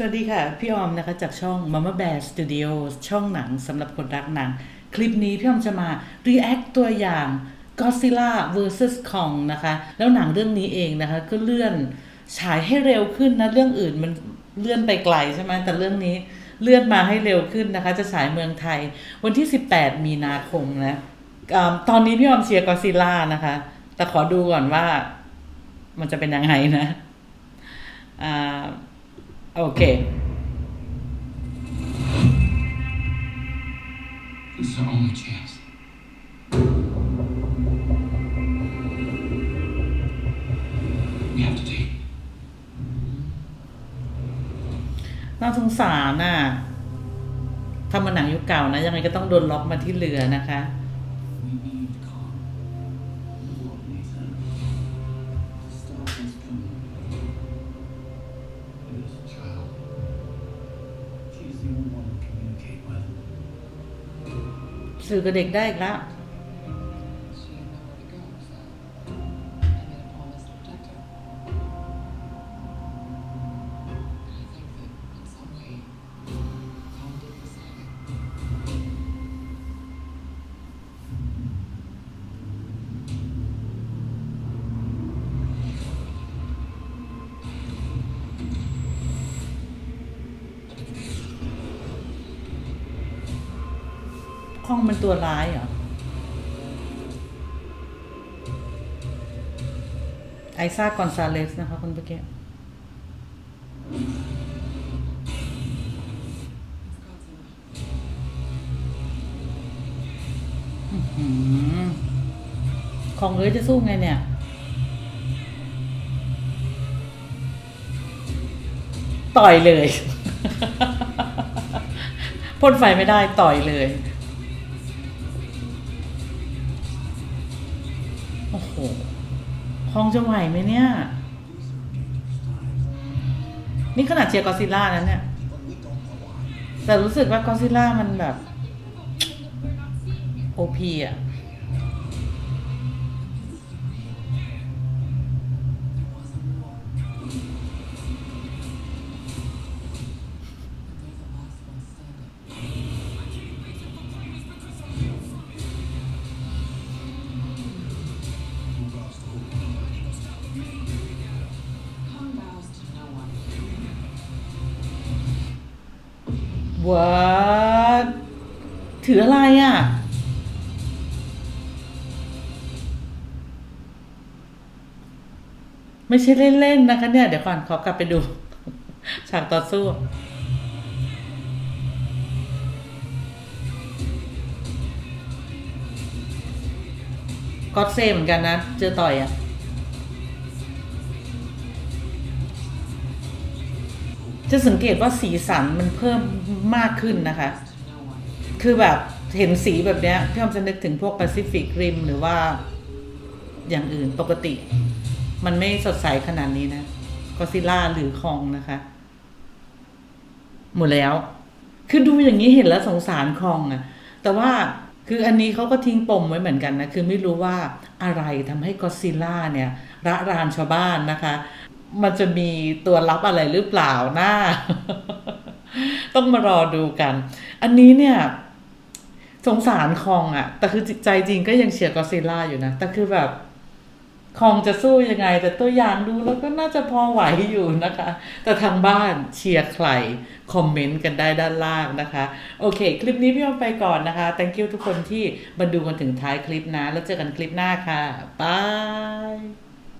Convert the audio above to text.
สวัสดีค่ะ พี่ออมนะคะจากช่อง Mama Bear Studio ช่องหนังสำหรับคนรักหนัง คลิปนี้พี่ออมจะมา react ตัวอย่าง Godzilla vs Kong นะคะ แล้วหนังเรื่องนี้เองนะคะก็เลื่อนฉายให้เร็วขึ้นนะ เรื่องอื่นมันเลื่อนไปไกลใช่ไหมแต่เรื่องนี้เลื่อนมาให้เร็วขึ้นนะคะ จะฉายเมืองไทย วันที่ 18 มีนาคมนะอ่าตอนนี้พี่ออมเชียร์ Godzilla นะคะ แต่ขอดูก่อนว่ามันจะเป็นยังไงนะอ่า โอเค This is our only chance. We have to take. น่าสงสารน่ะทำมาหนังยุคเก่านะ ยังไงก็ต้องโดนล็อกมาที่เรือนะคะ สื่อกับเด็กได้อีกแล้ว ข้องมันตัวร้ายเหรอ ไอซ่ากอนซาเลสนะคะคนเมื่อกี้ของเอ้ยจะสู้ไงเนี่ยต่อยเลยพ่นไฟไม่ได้ต่อยเลย อ้โหคองจะไหวไหมเนี่ย นี่ขนาดเชียร์กอซิลล่านั้นเนี่ย แต่รู้สึกว่ากอซิลล่ามันแบบ โอพีอะ ว้าถืออะไรอะ ไม่ใช่เล่นๆนะคะเนี่ย เดี๋ยวก่อนขอกลับไปดู ฉากต่อสู้ก็อดเซเหมือนกันนะ เจอต่อยอะ จะสังเกตว่าสีสันมันเพิ่มมากขึ้นนะคะ คือแบบเห็นสีแบบเนี้ยพี่ออมจะนึกถึงพวก Pacific Rim หรือว่าอย่างอื่นปกติ มันไม่สดใสขนาดนี้นะก็ซิล่าหรือคองนะคะ หมดแล้ว คือดูอย่างนี้เห็นแล้วสงสารคองอะแต่ว่าคืออันนี้เขาก็ทิ้งปมไว้เหมือนกันนะ คือไม่รู้ว่าอะไรทำให้ก็ซิล่าเนี่ยระรานชาวบ้านนะคะ มันจะมีตัวลับอะไรหรือเปล่าหนะต้องมารอดูกัน อันนี้เนี่ย สงสารคองอะแต่คือจิตใจจริงก็ยังเชียร์กอซิล่าอยู่นะ แต่คือแบบคองจะสู้ยังไง แต่ตัวอย่างดูแล้วก็น่าจะพอไหวอยู่นะคะ แต่ทางบ้านเชียร์ใคร คอมเมนต์กันได้ด้านล่างนะคะ โอเค คลิปนี้พี่ออมไปก่อนนะคะ thank you ทุกคนที่มาดูกันถึงท้ายคลิปนะ แล้วเจอกันคลิปหน้าค่ะบาย